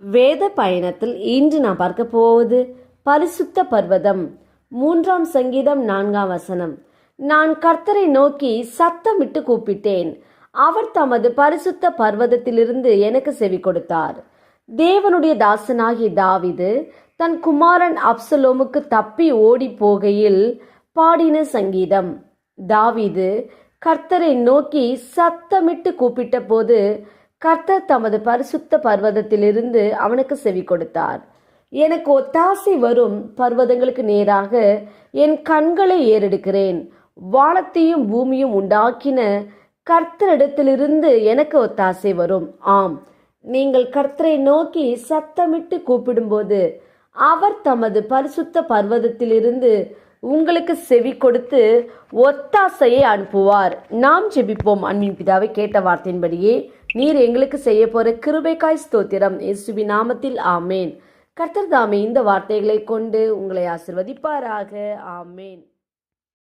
வேத பயணத்தில் இன்று நான் பார்க்க போவது பரிசுத்த பர்வதம். மூன்றாம் சங்கீதம் நான்காம் வசனம். நான் கர்த்தரை நோக்கி சத்தமிட்டு கூப்பிட்டேன். அவர் தமது பரிசுத்த பர்வதத்திலிருந்து எனக்கு செவி கொடுத்தார். தேவனுடைய தாசனாகி தாவிது தன் குமாரன் அப்சலோமுக்கு தப்பி ஓடி போகையில் பாடின சங்கீதம். தாவிது கர்த்தரை நோக்கி சத்தமிட்டு கூப்பிட்ட போது கர்த்தர் தமது பரிசுத்த பர்வதத்திலிருந்து அவனுக்கு செவி கொடுத்தார். எனக்கு ஒத்தாசை வரும் பர்வதங்களுக்கு நேராக என் கண்களை ஏறெடுக்கிறேன். வானத்தையும் பூமியும் உண்டாக்கின கர்த்தரிடத்திலிருந்து எனக்கு ஒத்தாசை வரும். ஆம் நீங்கள் கர்த்தரை நோக்கி சத்தமிட்டு கூப்பிடும்போது அவர் தமது பரிசுத்த பர்வதத்திலிருந்து உங்களுக்கு செவி கொடுத்து ஒத்தாசையை அனுப்புவார். நாம் ஜெபிப்போம். அன்பின் பிதாவை கேட்ட வார்த்தையின்படியே நீர் எங்களுக்கு செய்ய போற கிருபைக்காய் ஸ்தோத்திரம். இயேசுவி நாமத்தில் ஆமேன். கர்த்தர் தாமே இந்த வார்த்தைகளை கொண்டு உங்களை ஆசிர்வதிப்பாராக. ஆமேன்.